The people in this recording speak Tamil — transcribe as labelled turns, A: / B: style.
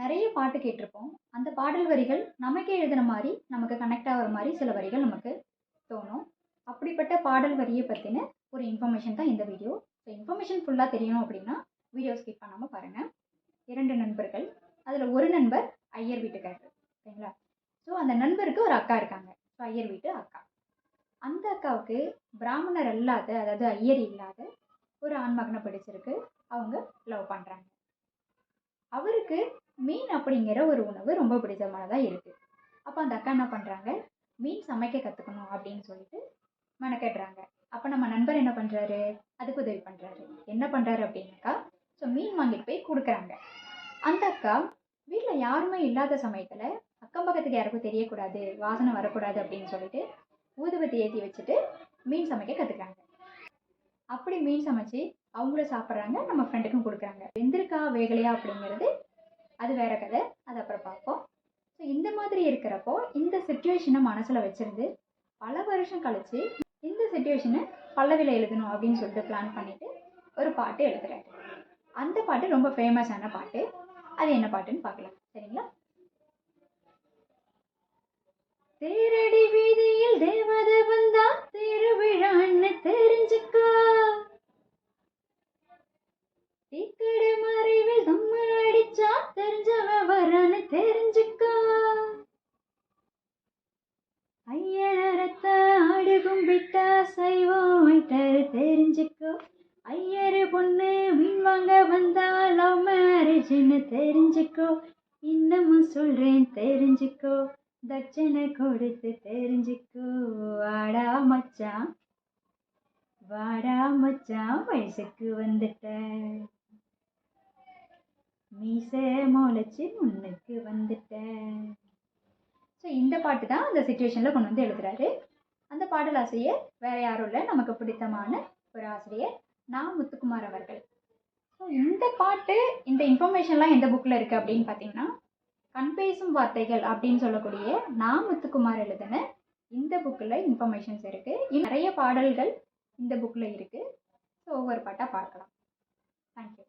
A: நிறைய பாட்டு கேட்டிருப்போம். அந்த பாடல் வரிகள் நமக்கே எழுதுன மாதிரி நமக்கு கனெக்ட் ஆகிற மாதிரி சில வரிகள் நமக்கு தோணும். அப்படிப்பட்ட பாடல் வரியை பற்றின ஒரு இன்ஃபர்மேஷன் தான் இந்த வீடியோ ஸோ இன்ஃபர்மேஷன் ஃபுல்லாக தெரியணும் அப்படின்னா வீடியோ ஸ்கிப் பண்ணாமல் பாருங்கள் இரண்டு நண்பர்கள் அதில் ஒரு நண்பர் ஐயர் வீட்டுக்காரர் சரிங்களா? ஸோ அந்த நண்பருக்கு ஒரு அக்கா இருக்காங்க. ஸோ ஐயர் வீட்டு அக்கா. அந்த அக்காவுக்கு பிராமணர் அல்லாத அதாவது ஐயர் இல்லாத ஒரு ஆண்மகனை பிடிச்சிருக்கு. அவங்க லவ் பண்ணுறாங்க அவருக்கு மீன் அப்படிங்கிற ஒரு உணவு ரொம்ப பிடிச்சமானதாக இருக்குது அப்போ அந்த அக்கா என்ன பண்ணுறாங்க மீன் சமைக்க கற்றுக்கணும் அப்படின்னு சொல்லிட்டு மெனக்கெடுறாங்க. அப்போ நம்ம நண்பர் என்ன பண்ணுறாரு அதுக்கு உதவி பண்ணுறாரு என்ன பண்ணுறாரு அப்படின்னாக்கா ஸோ மீன் வாங்கிட்டு போய் கொடுக்குறாங்க. அந்த அக்கா வீட்டில் யாருமே இல்லாத சமயத்தில் அக்கம் பக்கத்துக்கு யாருக்கும் தெரியக்கூடாது வாசனை வரக்கூடாது அப்படின்னு சொல்லிட்டு ஊதுபத்தி ஏற்றி வச்சுட்டு மீன் சமைக்க கற்றுக்குறாங்க அப்படி மீன் சமைச்சு அவங்களும் சாப்பிட்றாங்க நம்ம ஃப்ரெண்டுக்கும் கொடுக்குறாங்க. வெந்திருக்கா வேகலையா அப்படிங்கிறது அது வேற கதை. அது அப்புறம் பார்ப்போம். ஸோ இந்த மாதிரி இருக்கிறப்போ இந்த சுச்சுவேஷனை மனசில் வச்சுருந்து பல வருஷம் கழிச்சு இந்த சுச்சுவேஷனை பல்லவியில் எழுதணும் அப்படின்னு சொல்லிட்டு பிளான் பண்ணிட்டு ஒரு பாட்டு எழுதுறாரு அந்த பாட்டு ரொம்ப ஃபேமஸான பாட்டு. அது என்ன பாட்டுன்னு பார்க்கலாம். சரிங்களா? தேரடி டீக்கடை மறைவில் தம்மு அடிச்சா தெரிஞ்சவன் வரான்னு தெரிஞ்சுக்கோ. ஐயரத்த ஆடு கும்பிட்டா சைவம் தெரிஞ்சுக்கோ. ஐயரு பொண்ணு மீன் வாங்க வந்தா லவ் மேரேஜ்னு தெரிஞ்சுக்கோ. இன்னமும் சொல்றேன் தெரிஞ்சுக்கோ. தட்சணை கொடுத்து தெரிஞ்சுக்கோ. வாடா மச்சான். வாடா மச்சான் வயசுக்கு வந்துட்ட. மீச முளைச்சி முன்னுக்கு வந்துட்டேன். ஸோ இந்த பாட்டு தான் அந்த சுச்சுவேஷனில் கொண்டு வந்து எழுதுறாரு. அந்த பாடல் ஆசிரியர் வேற யாரும் இல்லை நமக்கு பிடித்தமான ஒரு ஆசிரியர் நான் முத்துக்குமார் அவர்கள். ஸோ இந்த பாட்டு இந்த இன்ஃபர்மேஷன்லாம் எந்த புக்கில் இருக்குது அப்படின்னு பார்த்தீங்கன்னா கண் பேசும் வார்த்தைகள் அப்படின்னு சொல்லக்கூடிய நான் முத்துக்குமார் எழுதின இந்த புக்கில் இன்ஃபர்மேஷன்ஸ் இருக்குது நிறைய பாடல்கள் இந்த புக்கில் இருக்குது ஸோ ஒவ்வொரு பாட்டாக பார்க்கலாம். தேங்க்யூ